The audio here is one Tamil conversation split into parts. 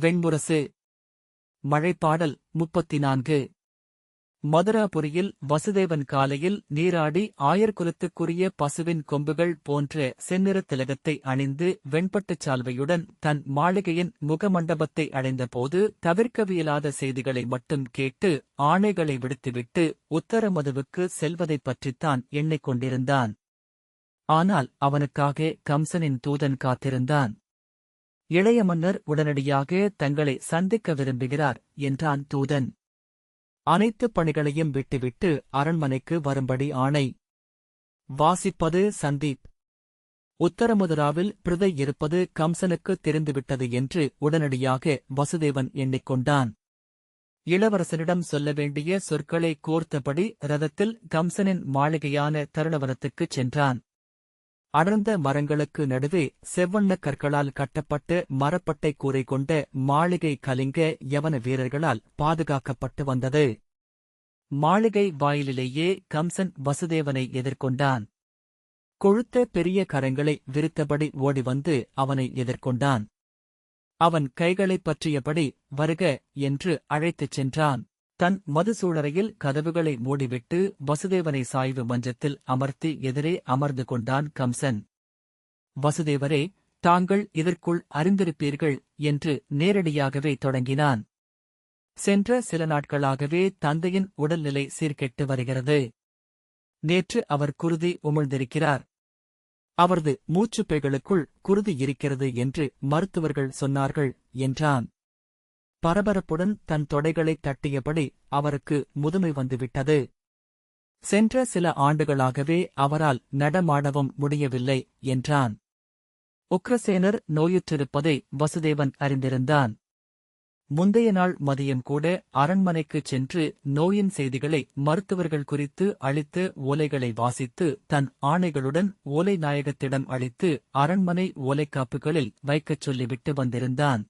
வெண்முரசு. மழைப்பாடல் முப்பத்தி நான்கு மதுராபுரியில் வசுதேவன் காலையில் நீராடி ஆயர்குலத்துக்குரிய பசுவின் கொம்புகள் போன்ற செந்நிறத் திலகத்தை அணிந்து வெண்பட்டுச் சால்வையுடன் தன் மாளிகையின் முகமண்டபத்தை அடைந்தபோது தவிர்க்கவியலாத செய்திகளை மட்டும் கேட்டு ஆணைகளை விடுத்துவிட்டு உத்தரமதுவுக்கு செல்வதைப் பற்றித்தான் எண்ணிக் கொண்டிருந்தான் ஆனால் அவனுக்காக கம்சனின் தூதன் காத்திருந்தான். இளைய மன்னர் உடனடியாக தங்களை சந்திக்க விரும்புகிறார் என்றான் தூதன். அனைத்து பணிகளையும் விட்டுவிட்டு அரண்மனைக்கு வரும்படி ஆணை. வாசிப்பது சந்தீப். உத்தரமுதராவில் பிரதை இருப்பது கம்சனுக்கு தெரிந்துவிட்டது என்று உடனடியாக வசுதேவன் எண்ணிக்கொண்டான். இளவரசனிடம் சொல்ல வேண்டிய சொற்களை கோர்த்தபடி ரதத்தில் கம்சனின் மாளிகையான தருணவனத்துக்குச் சென்றான். அடர்ந்த மரங்களுக்கு நடுவே செவ்வண்ணக் கற்களால் கட்டப்பட்டு மரப்பட்டை கூரை கொண்ட மாளிகை கலிங்க யவன வீரர்களால் பாதுகாக்கப்பட்டு வந்தது. மாளிகை வாயிலிலேயே கம்சன் வசுதேவனை எதிர்கொண்டான். கொழுத்த பெரிய கரங்களை விரித்தபடி ஓடி வந்து அவனை எதிர்கொண்டான். அவன் கைகளைப் பற்றியபடி வருக என்று அழைத்துச் சென்றான். தன் மதுசூழறையில் கதவுகளை மூடிவிட்டு வசுதேவனை சாய்வு மஞ்சத்தில் அமர்த்தி எதிரே அமர்ந்து கொண்டான் கம்சன். வசுதேவரே தாங்கள் இதற்குள் அறிந்திருப்பீர்கள் என்று நேரடியாகவே தொடங்கினான். சென்ற சில நாட்களாகவே தந்தையின் உடல்நிலை சீர்கெட்டு வருகிறது. நேற்று அவர் குருதி உமிழ்ந்திருக்கிறார். அவரது மூச்சுப்பைகளுக்குள் குருதி இருக்கிறது என்று மருத்துவர்கள் சொன்னார்கள் என்றான். பரபரப்புடன் தன் தொடைகளைத் தட்டியபடி அவருக்கு முதுமை வந்துவிட்டது. சென்ற சில ஆண்டுகளாகவே அவரால் நடமாடவும் முடியவில்லை என்றான். உக்ரசேனர் நோயுற்றிருப்பதை வசுதேவன் அறிந்திருந்தான். முந்தைய நாள் மதியம் கூட அரண்மனைக்குச் சென்று நோயின் செய்திகளை மருத்துவர்கள் குறித்து அளித்த ஓலைகளை வாசித்து தன் ஆணைகளுடன் ஓலை நாயகத்திடம் அளித்து அரண்மனை ஓலைக்காப்புகளில் வைக்கச் சொல்லிவிட்டு வந்திருந்தான்.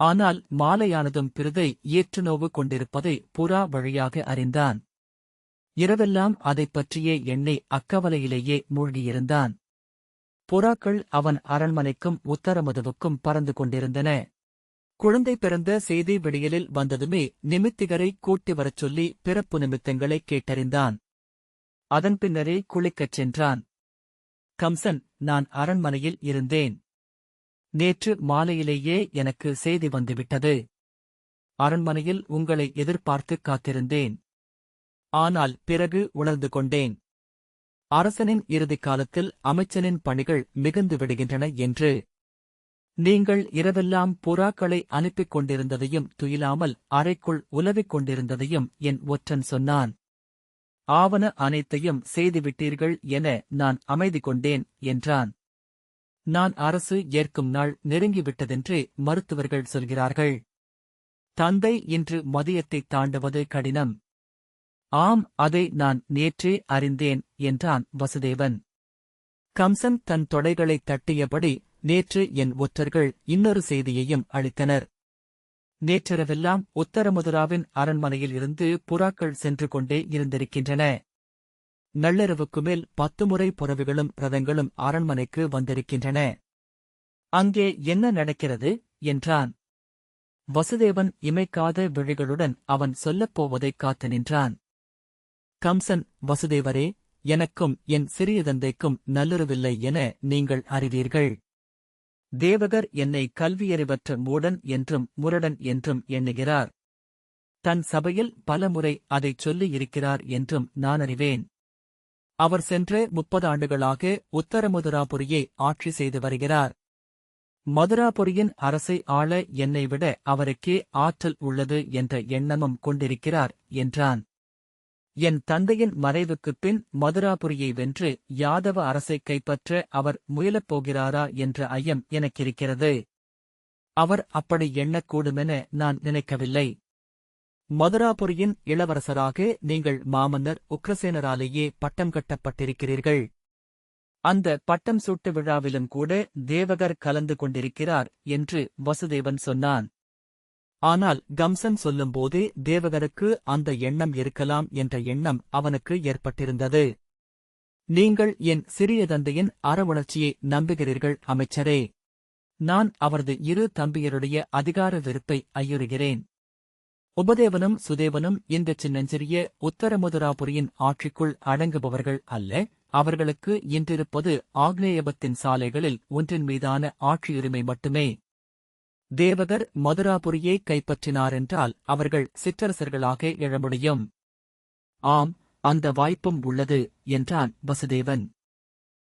ஆனால் மாலையானதும் பிறதை ஏற்றுநோவு கொண்டிருப்பதை புறா வழியாக அறிந்தான். இரவெல்லாம் அதைப் பற்றியே எண்ணி அக்கவலையிலேயே மூழ்கியிருந்தான். புறாக்கள் அவன் அரண்மனைக்கும் உத்தரமதுவுக்கும் பறந்து கொண்டிருந்தன. குழந்தை பிறந்த செய்தி வெளியலில் வந்ததுமே நிமித்திகரை கூட்டி வரச் சொல்லி பிறப்பு நிமித்தங்களைக் கேட்டறிந்தான். அதன் பின்னரே குளிக்கச் சென்றான். கம்சன் நான் அரண்மனையில் இருந்தேன். நேற்று மாலையிலேயே எனக்கு செய்தி வந்துவிட்டது. அரண்மனையில் உங்களை எதிர்பார்த்து காத்திருந்தேன். ஆனால் பிறகு உணர்ந்து கொண்டேன். அரசனின் இறுதிக் காலத்தில் அமைச்சனின் பணிகள் மிகுந்து விடுகின்றன என்று. நீங்கள் இரவெல்லாம் புறாக்களை அனுப்பிக் கொண்டிருந்ததையும் துயிலாமல் அறைக்குள் உலவிக் கொண்டிருந்ததையும் என் ஒற்றன் சொன்னான். ஆவன அனைத்தையும் செய்துவிட்டீர்கள் என நான் அமைதி கொண்டேன் என்றான். நான் அரசு ஏற்கும் நாள் நெருங்கிவிட்டதென்று மருத்துவர்கள் சொல்கிறார்கள். தந்தை இன்று மதியத்தைத் தாண்டுவது கடினம். ஆம் அதை நான் நேற்றே அறிந்தேன் என்றான் வசுதேவன். கம்சன் தன் தொடைகளைத் தட்டியபடி நேற்று என் ஒற்றர்கள் இன்னொரு செய்தியையும் அளித்தனர். நேற்றிரவெல்லாம் உத்தரமுதுராவின் அரண்மனையில் இருந்து புறாக்கள் சென்று கொண்டே இருந்திருக்கின்றன. நள்ளிரவுக்கு மேல் பத்து முறை புறவிகளும் ரதங்களும் அரண்மனைக்கு வந்திருக்கின்றன. அங்கே என்ன நடக்கிறது? என்றான். வசுதேவன் இமைக்காத விழிகளுடன் அவன் சொல்லப் போவதைக் காத்து நின்றான். கம்சன் வசுதேவரே எனக்கும் என் சிறிய தந்தைக்கும் நல்லுறவில்லை என நீங்கள் அறிவீர்கள். தேவகர் என்னை கல்வியறிவற்ற மூடன் என்றும் முரடன் என்றும் எண்ணுகிறார். தன் சபையில் பலமுறை அதைச் சொல்லியிருக்கிறார் என்றும் நான் அறிவேன். அவர் சென்ற முப்பது ஆண்டுகளாக உத்தரமுதுராபுரியை ஆட்சி செய்து வருகிறார். மதுராபுரியின் அரசை ஆள என்னை விட அவருக்கே ஆற்றல் உள்ளது என்ற எண்ணமும் கொண்டிருக்கிறார் என்றான். என் தந்தையின் மறைவுக்குப் பின் மதுராபுரியை வென்று யாதவ அரசைக் கைப்பற்ற அவர் முயலப் போகிறாரா என்ற ஐயம் எனக்கிருக்கிறது. அவர் அப்படி எண்ணக்கூடுமென நான் நினைக்கவில்லை. மதுராபுரியின் இளவரசராக நீங்கள் மாமன்னர் உக்ரசேனராலேயே பட்டம் கட்டப்பட்டிருக்கிறீர்கள். அந்த பட்டம் சூட்டு விழாவிலும் கூட தேவகர் கலந்து கொண்டிருக்கிறார் என்று வசுதேவன் சொன்னான். ஆனால் கம்சன் சொல்லும்போதே தேவகருக்கு அந்த எண்ணம் இருக்கலாம் என்ற எண்ணம் அவனுக்கு ஏற்பட்டிருந்தது. நீங்கள் என் சிறிய தந்தையின் அறவுணர்ச்சியை நம்புகிறீர்கள் அமைச்சரே. நான் அவரது இரு தம்பியருடைய அதிகார வெறுப்பை ஐயுறுகிறேன். உபதேவனும் சுதேவனும் இந்த சின்னஞ்சிறிய உத்தரமுதுராபுரியின் ஆட்சிக்குள் அடங்குபவர்கள் அல்ல. அவர்களுக்கு இன்றிருப்பது ஆக்னேயபத்தின் சாலைகளில் ஒன்றின் மீதான ஆட்சியுரிமை மட்டுமே. தேவகர் மதுராபுரியை கைப்பற்றினாரென்றால் அவர்கள் சிற்றரசர்களாக எழ முடியும். ஆம் அந்த வாய்ப்பும் உள்ளது என்றான் வசுதேவன்.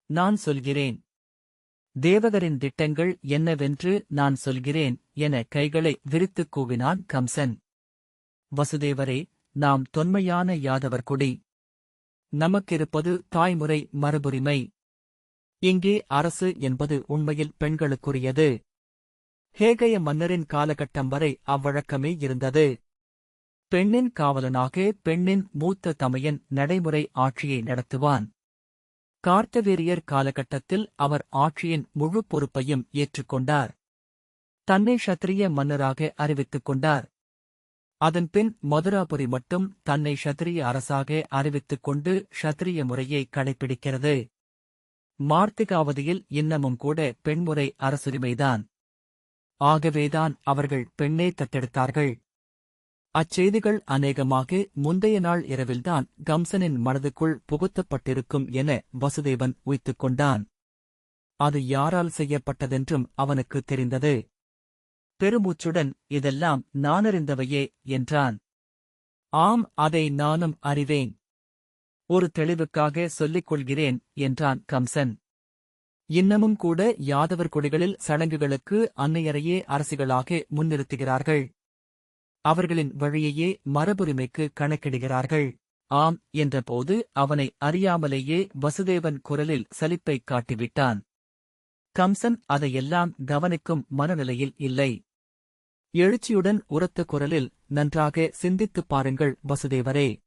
நான் சொல்கிறேன். தேவகரின் திட்டங்கள் என்னவென்று நான் சொல்கிறேன் என கைகளை விரித்துக் கூவினான் கம்சன். வசுதேவரே நாம் தொன்மையான யாதவர் குடி. நமக்கிருப்பது தாய்முறை மரபுரிமை இங்கே அரசு என்பது உண்மையில் பெண்களுக்குரியது. ஹேகய மன்னரின் காலகட்டம் வரை அவ்வழக்கமே இருந்தது. பெண்ணின் காவலனாக பெண்ணின் மூத்த தமையன் நடைமுறை ஆட்சியை நடத்துவான். கார்த்தவீரியர் காலகட்டத்தில் அவர் ஆட்சியின் முழு பொறுப்பையும் ஏற்றுக்கொண்டார். தன்னை ஷத்திரிய மன்னராக அறிவித்துக் கொண்டார். அதன்பின் மதுராபுரி மட்டும் தன்னை ஷத்திரிய அரசாக அறிவித்துக் கொண்டு ஷத்திரிய முறையை கடைபிடிக்கிறது மார்த்திகாவதியில் இன்னமும் கூட பெண்முறை அரசுரிமைதான். ஆகவேதான் அவர்கள் பெண்ணே தத்தெடுத்தார்கள். அச்செய்திகள் அநேகமாக முந்தைய நாள் இரவில்தான் கம்சனின் மனதுக்குள் புகுத்தப்பட்டிருக்கும் என வசுதேவன் உய்த்துக் கொண்டான். அது யாரால் செய்யப்பட்டதென்றும் அவனுக்கு தெரிந்தது. பெருமூச்சுடன் இதெல்லாம் நானறிந்தவையே என்றான். ஆம் அதை நானும் அறிவேன். ஒரு தெளிவுக்காக சொல்லிக் கொள்கிறேன் என்றான் கம்சன். இன்னமும் கூட யாதவர் குடிகளில் சடங்குகளுக்கு அன்னையரையே அரசிகளாக முன்னிறுத்துகிறார்கள். அவர்களின் வழியையே மரபுரிமைக்கு கணக்கிடுகிறார்கள். ஆம் என்றபோது அவனை அறியாமலேயே வசுதேவன் குரலில் சலிப்பைக் காட்டிவிட்டான். கம்சன் அதையெல்லாம் கவனிக்கும் மனநிலையில் இல்லை. எழுச்சியுடன் உரத்த குரலில் நன்றாக சிந்தித்துப் பாருங்கள் வசுதேவரே.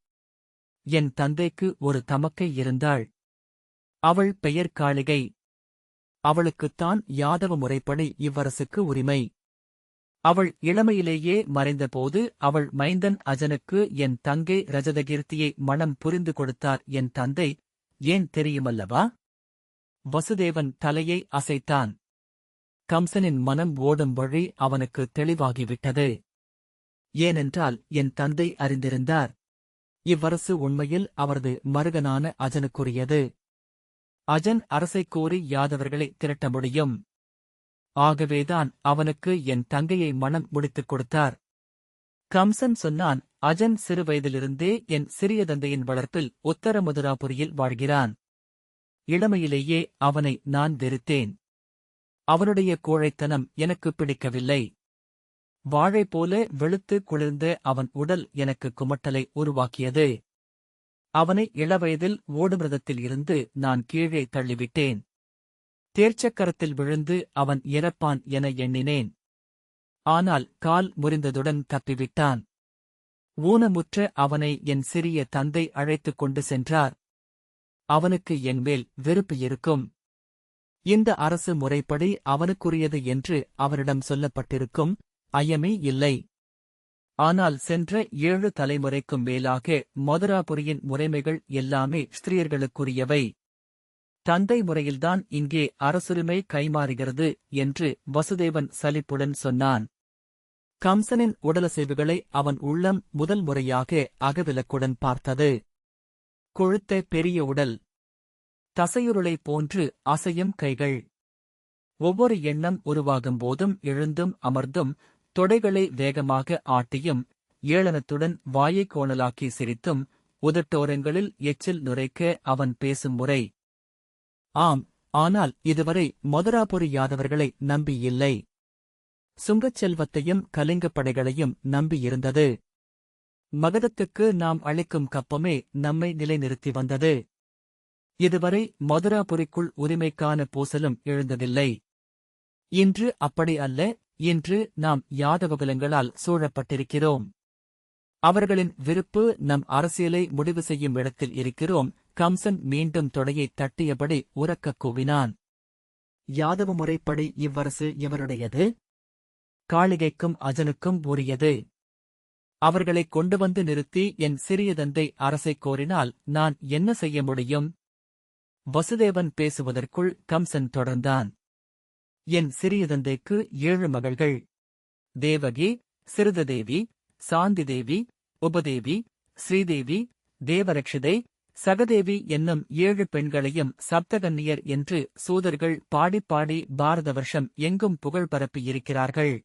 என் தந்தைக்கு ஒரு தமக்கை இருந்தாள். அவள் பெயர் காளிகை. அவளுக்குத்தான் யாதவ முறைப்படி இவ்வரசுக்கு உரிமை. அவள் இளமையிலேயே மறைந்தபோது அவள் மைந்தன் அஜனுக்கு என் தங்கை ரஜதகீர்த்தியை மனம் புரிந்து கொடுத்தார். என் தந்தை ஏன் தெரியுமல்லவா? வசுதேவன் தலையை அசைத்தான். கம்சனின் மனம் ஓடும் வழி அவனுக்கு தெளிவாகிவிட்டது. ஏனென்றால் என் தந்தை அறிந்திருந்தார். இவ்வரசு உண்மையில் அவரது மருகனான அஜனுக்குரியது. அஜன் அரசைக் கோரி யாதவர்களை திரட்ட முடியும். ஆகவேதான் அவனுக்கு என் தங்கையை மனம் முடித்துக் கொடுத்தார். கம்சன் சொன்னான் அஜன் சிறுவயதிலிருந்தே என் சிறிய தந்தையின் வளர்ப்பில் உத்தரமுதுராபுரியில் வாழ்கிறான். இளமையிலேயே அவனை நான் வெறுத்தேன். அவனுடைய கோழைத்தனம் எனக்கு பிடிக்கவில்லை. வாழை போல வெளுத்து குளிர்ந்த அவன் உடல் எனக்கு குமட்டலை உருவாக்கியது. அவனை இளவயதில் ஓடுமிரதத்தில் இருந்து நான் கீழே தள்ளிவிட்டேன். தேர்ச்சக்கரத்தில் விழுந்து அவன் இறப்பான் என எண்ணினேன். ஆனால் கால் முறிந்ததுடன் தப்பிவிட்டான். ஊனமுற்ற அவனை என் சிறிய தந்தை அழைத்துக் கொண்டு சென்றார். அவனுக்கு என்மேல் வெறுப்பு இருக்கும். இந்த அரசு முறைப்படி அவனுக்குரியது என்று அவரிடம் சொல்லப்பட்டிருக்கும் ஐயமே இல்லை. ஆனால் சென்ற ஏழு தலைமுறைக்கும் மேலாக மதுராபுரியின் முறைமைகள் எல்லாமே ஸ்திரீயர்களுக்குரியவை தந்தை முறையில்தான் இங்கே அரசுரிமை கைமாறுகிறது என்று வசுதேவன் சலிப்புடன் சொன்னான். கம்சனின் உடலசைவுகளை அவன் உள்ளம் முதல் முறையாக அகவிலக்குடன் பார்த்தது. கொழுத்த பெரிய உடல். தசையுருளை போன்று அசையும் கைகள். ஒவ்வொரு எண்ணம் உருவாகும் போதும் எழுந்தும் அமர்ந்தும் தொடைகளை வேகமாக ஆட்டியும் ஏளனத்துடன் வாயை கோணலாக்கி சிரித்தும் உதட்டோரங்களில் எச்சில் நுரைக்க அவன் பேசும் முறை. ஆம் ஆனால் இதுவரை மதுராபுரி யாதவர்களை நம்பியில்லை. சுங்கச் செல்வத்தையும் கலிங்கப் படைகளையும் நம்பியிருந்தது. மகதத்துக்கு நாம் அளிக்கும் கப்பமே நம்மை நிலைநிறுத்தி வந்தது. இதுவரை மதுராபுரிக்குள் உரிமைக்கான பூசலும் எழுந்ததில்லை. இன்று அப்படி அல்ல இன்று நாம் யாதவகுலங்களால் சூழப்பட்டிருக்கிறோம். அவர்களின் விருப்பு நம் அரசியலை முடிவு செய்யும் இடத்தில் இருக்கிறோம். கம்சன் மீண்டும் தொடையை தட்டியபடி உறக்கக் கூவினான். யாதவ முறைப்படி இவ்வரசு எவருடையது? காளிகைக்கும் அஜனுக்கும் உரியது. அவர்களைக் கொண்டு வந்து நிறுத்தி என் சிறிய தந்தை அரசைக் கோரினால் நான் என்ன செய்ய முடியும்? வசுதேவன் பேசுவதற்குள் கம்சன் தொடர்ந்தான். என் சிறிய தந்தைக்கு ஏழு மகள்கள். தேவகி சிறுததேவி சாந்திதேவி உபதேவி ஸ்ரீதேவி தேவரக்ஷிதை சகதேவி என்னும் ஏழு பெண்களையும் சப்தகன்னியர் என்று சூதர்கள் பாடிப் பாடி பாரத வருஷம் எங்கும் புகழ் பரப்பியிருக்கிறார்கள்.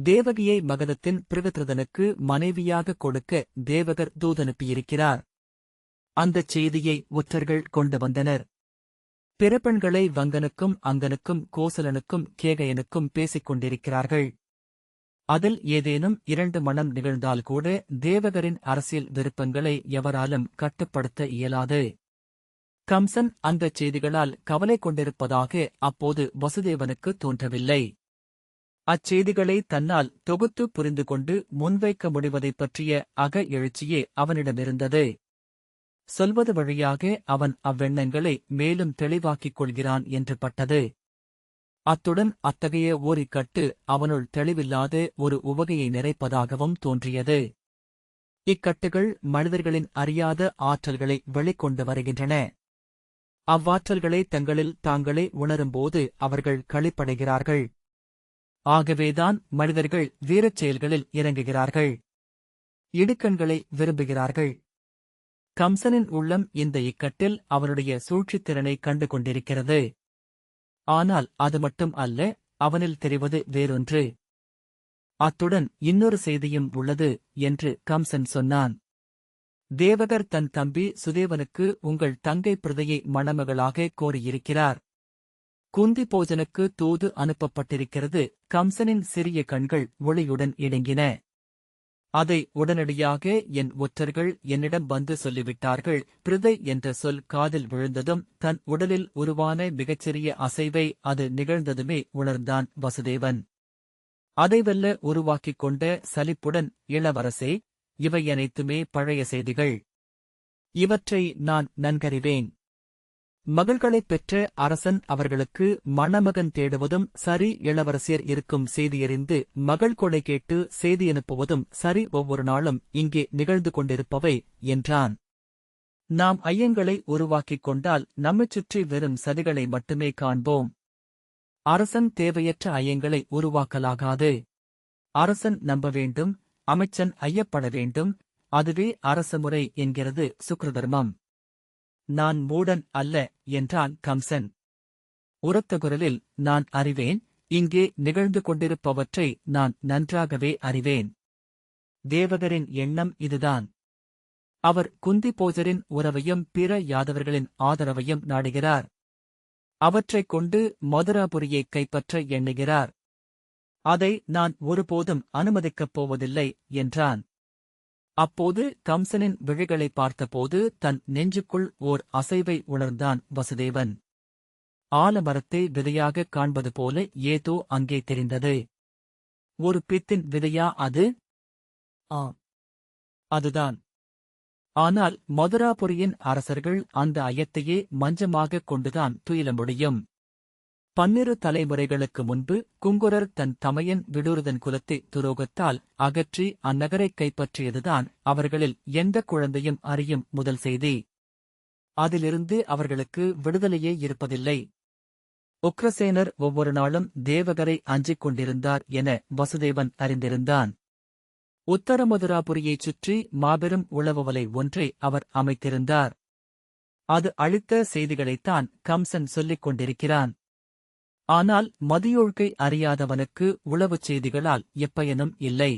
தேவகியை மகதத்தின் பிருகத்ரதனுக்கு மனைவியாக கொடுக்க தேவகர் தூதனுப்பியிருக்கிறார். அந்தச் செய்தியை ஒற்றர்கள் கொண்டு வந்தனர். பிற பெண்களை வங்கனுக்கும் அங்கனுக்கும் கோசலனுக்கும் கேகயனுக்கும் பேசிக் கொண்டிருக்கிறார்கள். அதில் ஏதேனும் இரண்டு மனம் நிகழ்ந்தால் கூட தேவகரின் அரசியல் விருப்பங்களை எவராலும் கட்டுப்படுத்த இயலாது. கம்சன் அந்தச் செய்திகளால் கவலை கொண்டிருப்பதாக அப்போது வசுதேவனுக்கு தோன்றவில்லை. அச்செய்திகளை தன்னால் தொகுத்து புரிந்து கொண்டு முன்வைக்க முடிவதைப் பற்றிய அக எழுச்சியே அவனிடமிருந்தது. சொல்வது வழியாக அவன் அவ்வெண்ணங்களை மேலும் தெளிவாக்கிக் கொள்கிறான் என்று பட்டது. அத்துடன் அத்தகைய ஓரிக்கட்டு அவனுள் தெளிவில்லாத ஒரு உவகையை நிறைப்பதாகவும் தோன்றியது. இக்கட்டுகள் மனிதர்களின் அறியாத ஆற்றல்களை வெளிக்கொண்டு வருகின்றன. அவ்வாற்றல்களை தங்களில் தாங்களே உணரும்போது அவர்கள் களிப்படைகிறார்கள். ஆகவேதான் மனிதர்கள் வீரச் செயல்களில் இறங்குகிறார்கள். இடுக்கண்களை விரும்புகிறார்கள். கம்சனின் உள்ளம் இந்த இக்கட்டில் அவனுடைய சூழ்ச்சித்திறனை கண்டு கொண்டிருக்கிறது ஆனால் அது மட்டும் அல்ல அவனில் தெரிவது வேறொன்று. அத்துடன் இன்னொரு செய்தியும் உள்ளது என்று கம்சன் சொன்னான். தேவகர் தன் தம்பி சுதேவனுக்கு உங்கள் தங்கை பிரதையை மணமகளாக கோரியிருக்கிறார். குந்தி போஜனுக்கு தூது அனுப்பப்பட்டிருக்கிறது. கம்சனின் சிறிய கண்கள் ஒளியுடன் இணங்கின அதை உடனடியாக என் ஒற்றர்கள் என்னிடம் வந்து சொல்லிவிட்டார்கள். பிரிதை என்ற சொல் காதில் விழுந்ததும் தன் உடலில் உருவான மிகச்சிறிய அசைவை அது நிகழ்ந்ததுமே உணர்ந்தான் வசுதேவன். அதைவல்ல உருவாக்கிக் கொண்ட சலிப்புடன் இளவரசே இவை அனைத்துமே பழைய செய்திகள். இவற்றை நான் நன்கறிவேன். மகள்களைப் பெற்ற அரசன் அவர்களுக்கு மணமகன் தேடுவதும் சரி இளவரசியர் இருக்கும் செய்தியறிந்து மகள் கொலை கேட்டு செய்தி அனுப்புவதும் சரி ஒவ்வொரு நாளும் இங்கே நிகழ்ந்து கொண்டிருப்பவை என்றான். நாம் ஐயங்களை உருவாக்கிக் கொண்டால் நம்மைச் சுற்றி வெறும் சதிகளை மட்டுமே காண்போம். அரசன் தேவையற்ற ஐயங்களை உருவாக்கலாகாது. அரசன் நம்ப வேண்டும் அமைச்சன் ஐயப்பட வேண்டும் அதுவே அரச முறை என்கிறது சுக்ரதர்மம் நான் மூடன் அல்ல என்றான் கம்சன். உரத்த குரலில் நான் அறிவேன் இங்கே நிகழ்ந்து கொண்டிருப்பவற்றை நான் நன்றாகவே அறிவேன். தேவகரின் எண்ணம் இதுதான். அவர் குந்தி போஜரின் உறவையும் பிற யாதவர்களின் ஆதரவையும் நாடுகிறார். அவற்றைக் கொண்டு மதுராபுரியைக் கைப்பற்ற எண்ணுகிறார். அதை நான் ஒருபோதும் அனுமதிக்கப் போவதில்லை என்றான். அப்போது கம்சனின் விழிகளை பார்த்தபோது தன் நெஞ்சுக்குள் ஓர் அசைவை உணர்ந்தான் வசுதேவன். ஆலமரத்தை விதையாகக் காண்பது போல ஏதோ அங்கே தெரிந்தது. ஒரு பித்தின் விதையா அது? ஆ அதுதான். ஆனால் மதுராபுரியின் அரசர்கள் அந்த ஐயத்தையே மஞ்சமாகக் கொண்டுதான் துயில முடியும். பன்னிரு தலைமுறைகளுக்கு முன்பு குங்குரர் தன் தமையன் விடுருதன் குலத்தை துரோகத்தால் அகற்றி அந்நகரைக் கைப்பற்றியதுதான் அவர்களில் எந்த குழந்தையும் அறியும் முதல் செய்தி. அதிலிருந்து அவர்களுக்கு விடுதலையே இருப்பதில்லை. உக்ரசேனர் ஒவ்வொரு நாளும் தேவகரை அஞ்சிக் கொண்டிருந்தார் என வசுதேவன் அறிந்திருந்தான். உத்தரமதுராபுரியைச் சுற்றி மாபெரும் உளவுவலை ஒன்றை அவர் அமைத்திருந்தார். அது அளித்த செய்திகளைத்தான் கம்சன் சொல்லிக் கொண்டிருக்கிறான். ஆனால் மதியொழுக்கை அறியாதவனுக்கு உளவுச் செய்திகளால் எப்பயனும் இல்லை.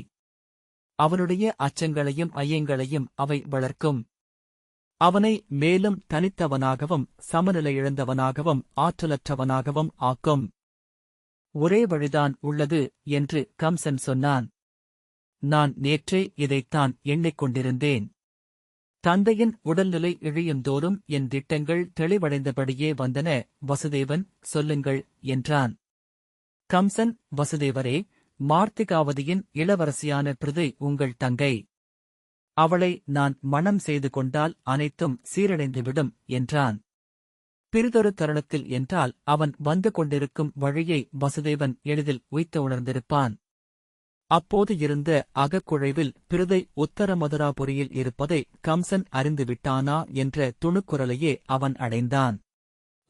அவனுடைய அச்சங்களையும் ஐயங்களையும் அவை வளர்க்கும். அவனை மேலும் தனித்தவனாகவும் சமநிலை இழந்தவனாகவும் ஆற்றலற்றவனாகவும் ஆக்கும். ஒரே வழிதான் உள்ளது என்று கம்சன் சொன்னான். நான் நேற்றே இதைத்தான் எண்ணிக்கொண்டிருந்தேன். தந்தையின் உடல்நிலை இழியுந்தோறும் என் திட்டங்கள் தெளிவடைந்தபடியே வந்தன வசுதேவன் சொல்லுங்கள் என்றான். கம்சன் வசுதேவரே மார்த்திகாவதியின் இளவரசியான பிரதி உங்கள் தங்கை. அவளை நான் மணம் செய்து கொண்டால் அனைத்தும் சீரடைந்துவிடும் என்றான். பிறிதொரு தருணத்தில் என்றால் அவன் வந்து கொண்டிருக்கும் வழியை வசுதேவன் எளிதில் உய்த்து உணர்ந்திருப்பான். அப்போது இருந்த அகக்குழைவில் பிரதை உத்தரமதுராபுரியில் இருப்பதை கம்சன் அறிந்துவிட்டானா என்ற துணுக்குரலையே அவன் அடைந்தான்.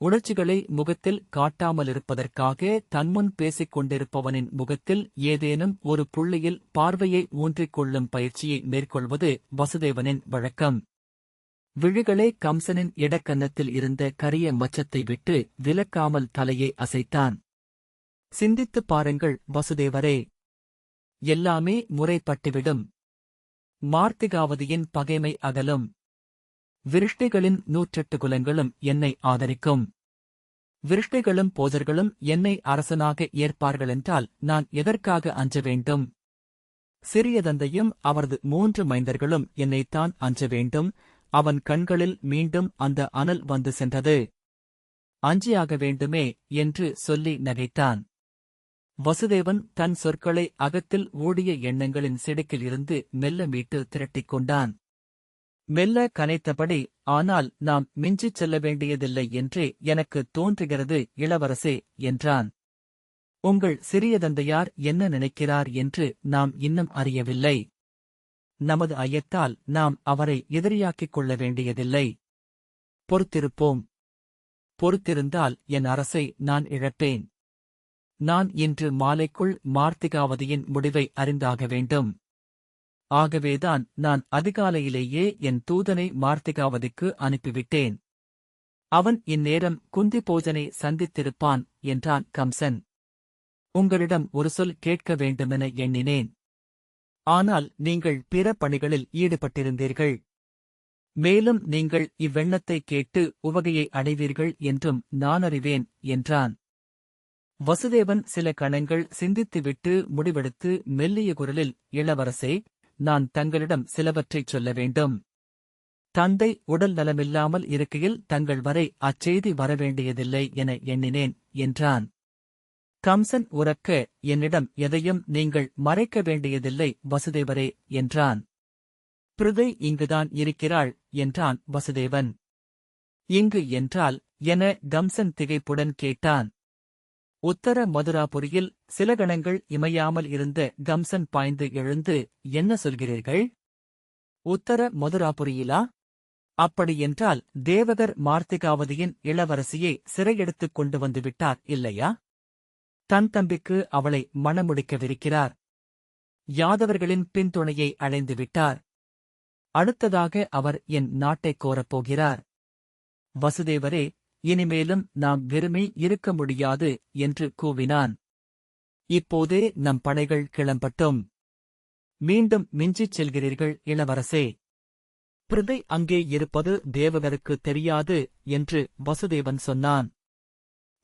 உணர்ச்சிகளை முகத்தில் காட்டாமலிருப்பதற்காக தன்முன் பேசிக் கொண்டிருப்பவனின் முகத்தில் ஏதேனும் ஒரு புள்ளியில் பார்வையை ஊன்றிக் கொள்ளும் பயிற்சியை மேற்கொள்வது வசுதேவனின் வழக்கம். விழிகளே கம்சனின் இடக்கன்னத்தில் இருந்த கரிய மச்சத்தை விட்டு விலக்காமல் தலையை அசைத்தான். சிந்தித்துப் பாருங்கள் வசுதேவரே! எல்லாமே முறைப்பட்டுவிடும். மார்த்திகாவதியின் பகைமை அகலும். விருஷ்டிகளின் நூற்றெட்டு குலங்களும் என்னை ஆதரிக்கும். விருஷ்டிகளும் போதர்களும் என்னை அரசனாக ஏற்பார்களென்றால் நான் எதற்காக அஞ்ச வேண்டும்? சிறிய தந்தையும் அவரது மூன்று மைந்தர்களும் என்னைத்தான் அஞ்ச வேண்டும். அவன் கண்களில் மீண்டும் அந்த அனல் வந்து சென்றது. அஞ்சியாக வேண்டுமே என்று சொல்லி நகைத்தான். வசுதேவன் தன் சொற்களை அகத்தில் ஓடிய எண்ணங்களின் சிடுக்கில் இருந்து மெல்ல மீட்டு திரட்டிக் கொண்டான். மெல்ல கனைத்தபடி ஆனால் நாம் மிஞ்சிச் செல்ல வேண்டியதில்லை என்றே எனக்கு தோன்றுகிறது இளவரசே என்றான். உங்கள் சிறிய தந்தையார் என்ன நினைக்கிறார் என்று நாம் இன்னும் அறியவில்லை. நமது ஐயத்தால் நாம் அவரை எதிரியாக்கிக் கொள்ள வேண்டியதில்லை. பொறுத்திருப்போம். பொறுத்திருந்தால் என் அரசை நான் இழப்பேன். நான் இன்று மாலைக்குள் மார்த்திகாவதியின் முடிவை அறிந்தாக வேண்டும். ஆகவேதான் நான் அதிகாலையிலேயே என் தூதனை மார்த்திகாவதிக்கு அனுப்பிவிட்டேன். அவன் இந்நேரம் குந்தி போஜனை சந்தித்திருப்பான் என்றான் கம்சன். உங்களிடம் ஒரு சொல் கேட்க வேண்டுமென எண்ணினேன். ஆனால் நீங்கள் பிற பணிகளில் ஈடுபட்டிருந்தீர்கள். மேலும் நீங்கள் இவ்வெண்ணத்தை கேட்டு உவகையை அடைவீர்கள் என்றும் நான் அறிவேன் என்றான். வசுதேவன் சில கணங்கள் சிந்தித்துவிட்டு முடிவெடுத்து மெல்லிய குரலில் இளவரசே நான் தங்களிடம் சிலவற்றைச் சொல்ல வேண்டும். தந்தை உடல் நலமில்லாமல் இருக்கையில் தங்கள் வரை அச்செய்தி வரவேண்டியதில்லை என எண்ணினேன் என்றான். கம்சன் உறக்க என்னிடம் எதையும் நீங்கள் மறைக்க வேண்டியதில்லை வசுதேவரே என்றான். பிருதை இங்குதான் இருக்கிறாள் என்றான் வசுதேவன். இங்கு என்றால் என கம்சன் திகைப்புடன் கேட்டான். உத்தர மதுராபுரியில் சில கணங்கள் இமையாமல் இருந்த கம்சன் பாய்ந்து எழுந்து என்ன சொல்கிறீர்கள்? உத்தர மதுராபுரியிலா? அப்படியென்றால் தேவகர் மார்த்திகாவதியின் இளவரசியை சிறையெடுத்துக் கொண்டு வந்துவிட்டார் இல்லையா? தன் தம்பிக்கு அவளை மணமுடிக்கவிருக்கிறார். யாதவர்களின் பின்துணையை அடைந்துவிட்டார் அடுத்ததாக அவர் என் நாட்டைக் கோரப்போகிறார் வசுதேவரே இனிமேலும் நாம் வெறுமை இருக்க முடியாது என்று கூவினான். இப்போதே நம் படைகள் கிளம்பட்டும். மீண்டும் மிஞ்சிச் செல்கிறீர்கள் இளவரசே. பிருதை அங்கே இருப்பது தேவகருக்கு தெரியாது என்று வசுதேவன் சொன்னான்.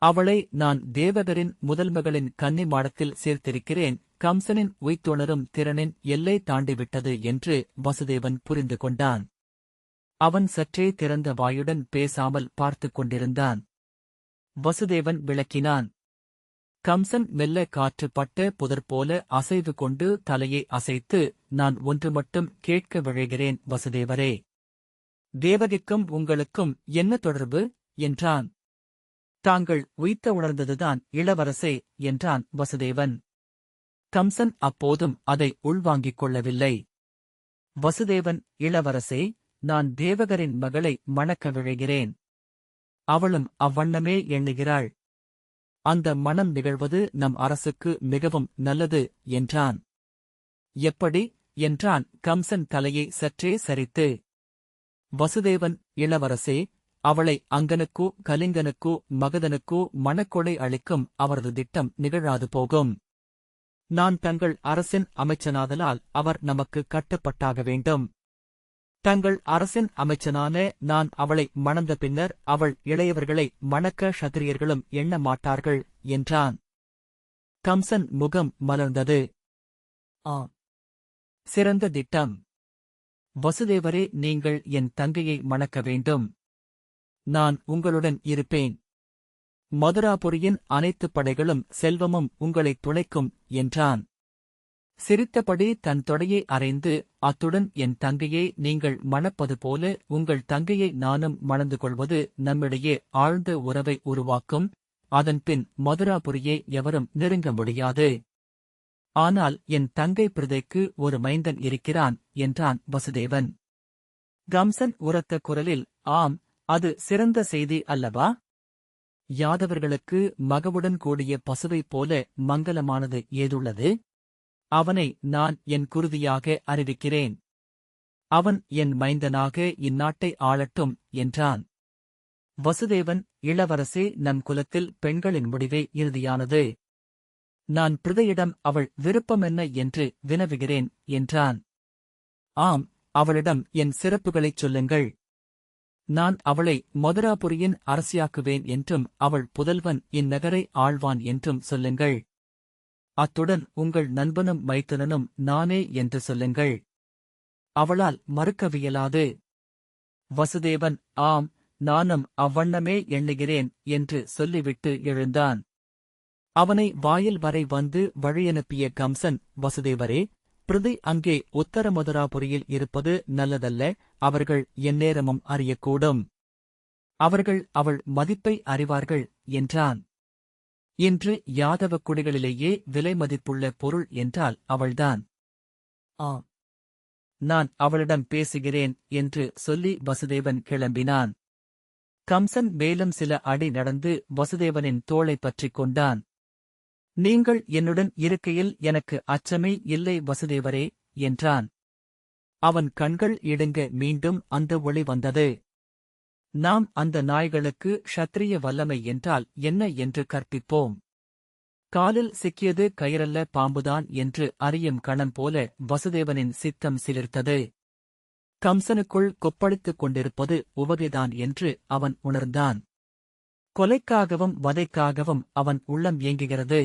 அவளை நான் தேவகரின் முதல் மகளின் கன்னி மாடத்தில் சேர்த்திருக்கிறேன் கம்சனின் உய்த்துணரும் திறனின் எல்லை தாண்டிவிட்டது என்று வசுதேவன் புரிந்து கொண்டான். அவன் சற்றே திறந்த வாயுடன் பேசாமல் பார்த்துக் கொண்டிருந்தான். வசுதேவன் விளக்கினான். கம்சன் மெல்ல காற்று பட்ட புதர் போல அசைவு கொண்டு தலையை அசைத்து நான் ஒன்று மட்டும் கேட்க விழைகிறேன் வசுதேவரே. தேவகிக்கும் உங்களுக்கும் என்ன தொடர்பு? என்றான். தாங்கள் உய்த்த உணர்ந்ததுதான் இளவரசே என்றான் வசுதேவன். கம்சன் அப்போதும் அதை உள்வாங்கிக் கொள்ளவில்லை. வசுதேவன் இளவரசே நான் தேவகரின் மகளை மணக்க விழைகிறேன். அவளும் அவ்வண்ணமே எண்ணுகிறாள். அந்த மனம் நிகழ்வது நம் அரசுக்கு மிகவும் நல்லது என்றான். எப்படி? என்றான் கம்சன் தலையை சற்றே சரித்து. வசுதேவன் இளவரசே அவளை அங்கனுக்கோ கலிங்கனுக்கோ மகதனுக்கோ மணக்கொலை அளிக்கும் அவரது திட்டம் நிகழாது போகும். நான் தங்கள் அரசின் அமைச்சனாதலால் அவர் நமக்கு கட்டுப்பட்டாக வேண்டும். தங்கள் அரசின் அமைச்சனான நான் அவளை மணந்த பின்னர் அவள் இளையவர்களை மணக்க சத்திரியர்களும் எண்ண மாட்டார்கள் என்றான். கம்சன் முகம் மலர்ந்தது. ஆ சிறந்த திட்டம். வசுதேவரே நீங்கள் என் தங்கையை மணக்க வேண்டும். நான் உங்களுடன் இருப்பேன். மதுராபுரியின் அனைத்து படைகளும் செல்வமும் உங்களைத் துளைக்கும் என்றான். சிரித்தபடி தன் தொடையை அறைந்து அத்துடன் என் தங்கையை நீங்கள் மணப்பது போல உங்கள் தங்கையை நானும் மணந்து கொள்வது நம்மிடையே ஆழ்ந்த உறவை உருவாக்கும். அதன்பின் மதுராபுரியை எவரும் நெருங்க முடியாது. ஆனால் என் தங்கை பிரதைக்கு ஒரு மைந்தன் இருக்கிறான் என்றான் வசுதேவன். கம்சன் உரத்த குரலில் ஆம் அது சிறந்த செய்தி அல்லவா? யாதவர்களுக்கு மகவுடன் கூடிய பசுவைப் போல மங்கலமானது ஏதுள்ளது? அவனை நான் என் குருதியாக அறிவிக்கிறேன். அவன் என் மைந்தனாக இந்நாட்டை ஆளட்டும் என்றான். வசுதேவன் இளவரசே நம் குலத்தில் பெண்களின் முடிவே இறுதியானது. நான் பிரதையிடம் அவள் விருப்பமென்ன என்று வினவுகிறேன் என்றான். ஆம் அவளிடம் என் சிறப்புகளைச் சொல்லுங்கள். நான் அவளை மதுராபுரியின் அரசியாக்குவேன் என்றும் அவள் புதல்வன் இந்நகரை ஆழ்வான் என்றும் சொல்லுங்கள். அத்துடன் உங்கள் நண்பனும் மைத்துனனும் நானே என்று சொல்லுங்கள். அவளால் மறுக்கவியலாது. வசுதேவன் ஆம் நானும் அவ்வண்ணமே எண்ணுகிறேன் என்று சொல்லிவிட்டு எழுந்தான். அவனை வாயில் வரை வந்து வழியனுப்பிய கம்சன் வசுதேவரே பிரதி அங்கே உத்தரமதுராபுரியில் இருப்பது நல்லதல்ல அவர்கள் எந்நேரமும் அறியக்கூடும். அவர்கள் அவள் மதிப்பை அறிவார்கள் என்றான். இன்று யாதவ குடிகளிலேயே விலை மதிப்புள்ள பொருள் என்றால் அவள்தான். ஆம். நான் அவளிடம் பேசுகிறேன் என்று சொல்லி வசுதேவன் கிளம்பினான். கம்சன் மேலும் சில அடி நடந்து வசுதேவனின் தோளைப் பற்றிக் கொண்டான். நீங்கள் என்னுடன் இருக்கையில் எனக்கு அச்சமே இல்லை வசுதேவரே என்றான். அவன் கண்கள் இடுங்க மீண்டும் அந்த ஒளி வந்தது. நாம் அந்த நாய்களுக்கு ஷத்திரிய வல்லமை என்றால் என்ன என்று கற்பிப்போம். காலில் சிக்கியது கயிறல்ல பாம்புதான் என்று அறியும் கணம் போல வசுதேவனின் சித்தம் சிலிர்த்தது. கம்சனுக்குள் கொப்பளித்துக் கொண்டிருப்பது உவகைதான் என்று அவன் உணர்ந்தான். கொலைக்காகவும் வதைக்காகவும் அவன் உள்ளம் இயங்குகிறது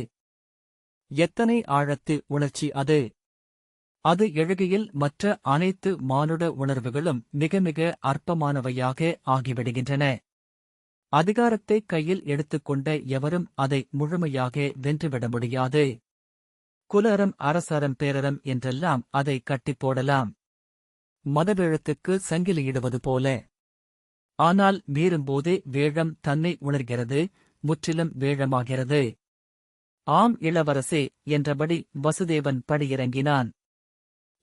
எத்தனை ஆழத்து உணர்ச்சி அது? அது எழுகையில் மற்ற அனைத்து மானுட உணர்வுகளும் மிக மிக அற்பமானவையாக ஆகிவிடுகின்றன. அதிகாரத்தை கையில் எடுத்துக்கொண்ட எவரும் அதை முழுமையாக வென்றுவிட முடியாது. குலரம் அரசரம் பேரரம் என்றெல்லாம் அதை கட்டிப் போடலாம். மதவேழத்துக்கு சங்கிலியிடுவது போல. ஆனால் மீறும்போதே வேழம் தன்னை உணர்கிறது முற்றிலும் வேழமாகிறது. ஆம் இளவரசே என்றபடி வசுதேவன் படியிறங்கினான்